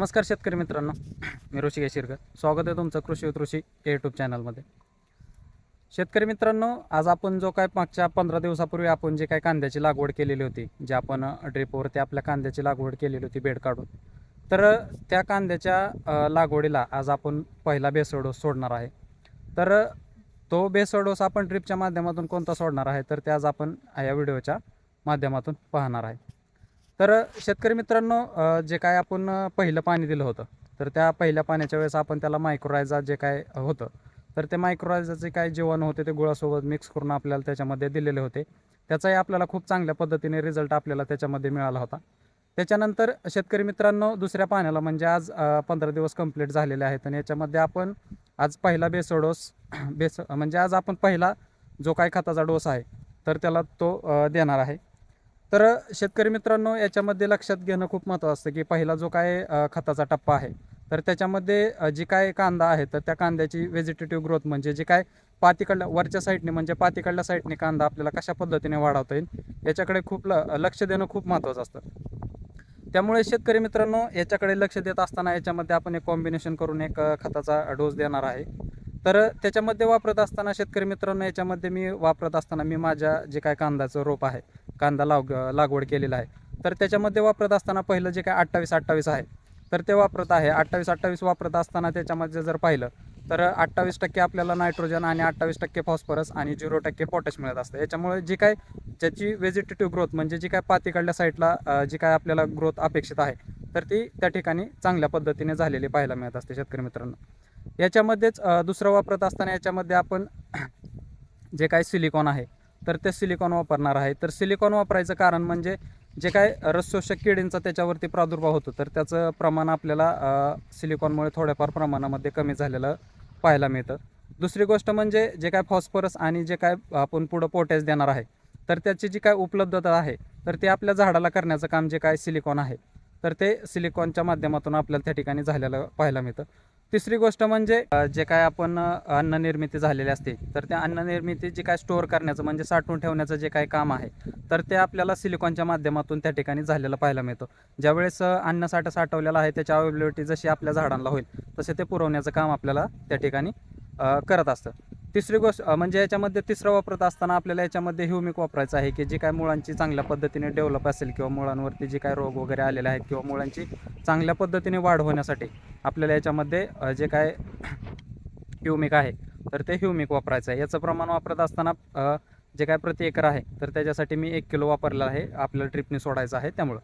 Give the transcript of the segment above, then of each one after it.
नमस्कार शेतकरी मित्रांनो. मी ऋषिकेश शिरकर. स्वागत आहे तुमचं कृषी कृषी यूट्यूब चॅनलमध्ये शेतकरी मित्रांनो आज आपण जो काय मागच्या पंधरा दिवसापूर्वी आपण जे काय कांद्याची लागवड केलेली होती जे आपण ड्रिपवरती आपल्या कांद्याची लागवड केलेली होती बेड काढून. तर त्या कांद्याच्या लागवडीला आज आपण पहिला बेसळ डोस सोडणार आहे. तर तो बेसळ डोस आपण ड्रिपच्या माध्यमातून कोणता सोडणार आहे? तर ते आज आपण या व्हिडिओच्या माध्यमातून पाहणार आहे. तर शेतकरी मित्रांनो जे काय आपण पहिलं पाणी दिलं होतं तर त्या पहिल्या पाण्याच्या वेळेस आपण त्याला मायक्रोरायझा जे काय होतं तर ते मायक्रोरायझाचे काय जीवन होते ते गुळासोबत मिक्स करून आपल्याला त्याच्यामध्ये दिलेले होते. त्याचाही आपल्याला खूप चांगल्या पद्धतीने रिझल्ट आपल्याला त्याच्यामध्ये मिळाला होता. त्याच्यानंतर शेतकरी मित्रांनो दुसऱ्या पाण्याला म्हणजे आज पंधरा दिवस कंप्लीट झालेले आहेत आणि याच्यामध्ये आपण आज पहिला बेसो डोस बेस म्हणजे आज आपण पहिला जो काय खताचा डोस आहे तर त्याला तो देणार आहे. तर शेतकरी मित्रांनो याच्यामध्ये लक्षात घेणं खूप महत्त्वाचं असतं की पहिला जो काय खताचा टप्पा आहे तर त्याच्यामध्ये जी काय कांदा आहे तर त्या कांद्याची व्हेजिटेटिव्ह ग्रोथ म्हणजे जे काय पातीकडल्या वरच्या साईडने म्हणजे पातीकडल्या साईडने कांदा आपल्याला कशा पद्धतीने वाढवता येईल याच्याकडे खूप ल लक्ष देणं खूप महत्त्वाचं असतं. त्यामुळे शेतकरी मित्रांनो याच्याकडे लक्ष देत असताना याच्यामध्ये आपण एक कॉम्बिनेशन करून एक खताचा डोस देणार आहे. तर त्याच्यामध्ये वापरत असताना शेतकरी मित्रांनो याच्यामध्ये मी वापरत असताना मी माझ्या जे काय कांद्याचं रोप आहे कांदा लाग लागवड केलेला आहे. तर त्याच्यामध्ये वापरत असताना पहिलं जे काय अठ्ठावीस अठ्ठावीस आहे तर ते वापरत आहे. अठ्ठावीस अठ्ठावीस वापरत असताना त्याच्यामध्ये जर पाहिलं तर अठ्ठावीस टक्के आपल्याला नायट्रोजन आणि अठ्ठावीस टक्के फॉस्फरस आणि झिरो टक्के पोटॅश मिळत असतं. याच्यामुळे जी काय ज्याची व्हेजिटेटिव्ह ग्रोथ म्हणजे जी काय पातीकडल्या साईडला जी काय आपल्याला ग्रोथ अपेक्षित आहे तर ती त्या ठिकाणी चांगल्या पद्धतीने झालेली पाहायला मिळत असते शेतकरी मित्रांनो. याच्यामध्येच दुसरं वापरत असताना याच्यामध्ये आपण जे काय सिलिकॉन आहे तर ते सिलिकॉन वापरणार आहे. तर सिलिकॉन वापरायचं कारण म्हणजे जे काय रसशोषक किडींचा त्याच्यावरती प्रादुर्भाव होतो तर त्याचं प्रमाण आपल्याला सिलिकॉनमुळे थोड्याफार प्रमाणामध्ये कमी झालेलं पाहायला मिळतं. दुसरी गोष्ट म्हणजे जे काय फॉस्फरस आणि जे काय आपण पुढं पोटॅश देणार आहे तर त्याची जी काय उपलब्धता आहे तर ते आपल्या झाडाला करण्याचं काम जे काय सिलिकॉन आहे तर ते सिलिकॉनच्या माध्यमातून आपल्याला त्या ठिकाणी झालेलं पाहायला मिळतं. तिसरी गोष्ट म्हणजे जे काय आपण अन्ननिर्मिती अन्न निर्मिती झालेली असते तर त्या अन्न निर्मिती जे काय स्टोअर करण्याचं म्हणजे साठवून ठेवण्याचं जे काय काम आहे तर ते आपल्याला सिलिकॉनच्या माध्यमातून त्या ठिकाणी झालेलं पाहायला मिळतं. ज्यावेळेस अ, अन्न साठा साठवलेला आहे त्याची अवेबिलिटी जशी आपल्या झाडांना होईल तसे ते पुरवण्याचं काम आपल्याला त्या ठिकाणी करत असतं. तिसरी गोष्ट म्हणजे याच्यामध्ये तिसरं वापरत असताना आपल्याला याच्यामध्ये ह्युमिक वापरायचं आहे की जी काय मुळांची चांगल्या पद्धतीने डेव्हलप असेल किंवा मुळांवरती जे काय रोग वगैरे आलेले आहेत किंवा मुळांची चांगल्या पद्धतीने वाढ होण्यासाठी आपल्याला याच्यामध्ये जे काय ह्युमिक आहे तर ते ह्युमिक वापरायचं आहे. याचं प्रमाण वापरत असताना जे काय प्रति एकर आहे तर त्याच्यासाठी मी एक किलो वापरलेलं आहे. आपल्याला ट्रिपने सोडायचं आहे त्यामुळं.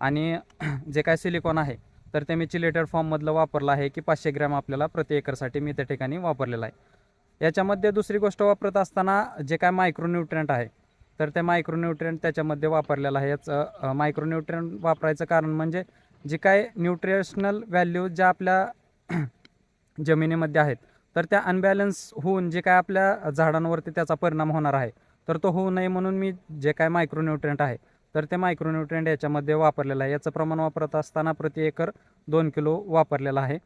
आणि जे काय सिलिकॉन आहे तर ते मी चिलेटेड फॉर्ममधलं वापरलं आहे की पाचशे ग्रॅम आपल्याला प्रति एकरसाठी मी त्या ठिकाणी वापरलेलं आहे. याच्यामध्ये दुसरी गोष्ट वापरत असताना जे काय मायक्रोन्यूट्रियंट आहे तर ते मायक्रोन्यूट्रियंट त्याच्यामध्ये वापरलेलं आहे. याचं मायक्रोन्यूट्रियंट वापरायचं कारण म्हणजे जे काय न्यूट्रिशनल व्हॅल्यू ज्या आपल्या जमिनीमध्ये आहेत तर त्या अनबॅलन्स होऊन जे काय आपल्या झाडांवरती त्याचा परिणाम होणार आहे तर तो होऊ नये म्हणून मी जे काय मायक्रोन्यूट्रियंट आहे तर ते मायक्रोन्यूट्रियंट याच्यामध्ये वापरलेलं आहे. याचं प्रमाण वापरत असताना प्रति एकर दोन किलो वापरलेलं आहे.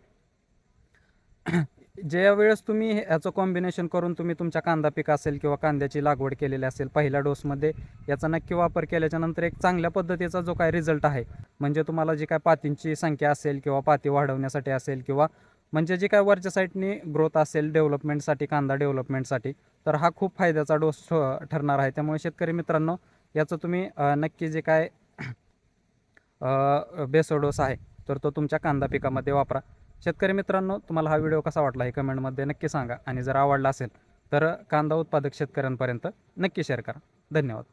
ज्या वेळेस तुम्ही हे- याचं कॉम्बिनेशन करून तुम्ही तुमच्या कांदा पीक असेल किंवा कांद्याची लागवड केलेली असेल पहिल्या डोसमध्ये याचा नक्की वापर केल्याच्यानंतर एक चांगल्या पद्धतीचा जो काय रिझल्ट आहे म्हणजे तुम्हाला जी काय पातींची संख्या असेल किंवा पाती वाढवण्यासाठी असेल किंवा म्हणजे जी काय वरच्या साईडनी ग्रोथ असेल डेव्हलपमेंटसाठी कांदा डेव्हलपमेंटसाठी तर हा खूप फायद्याचा डोस ठरणार आहे. त्यामुळे शेतकरी मित्रांनो याचं तुम्ही नक्की जे काय बेसो डोस आहे तर तो तुमच्या कांदा पिकामध्ये वापरा. शेतकरी मित्रांनो तुम्हाला हा व्हिडिओ कसा वाटला हे कमेंटमध्ये नक्की सांगा. आणि जर आवडला असेल तर कांदा उत्पादक शेतकऱ्यांपर्यंत नक्की शेअर करा. धन्यवाद.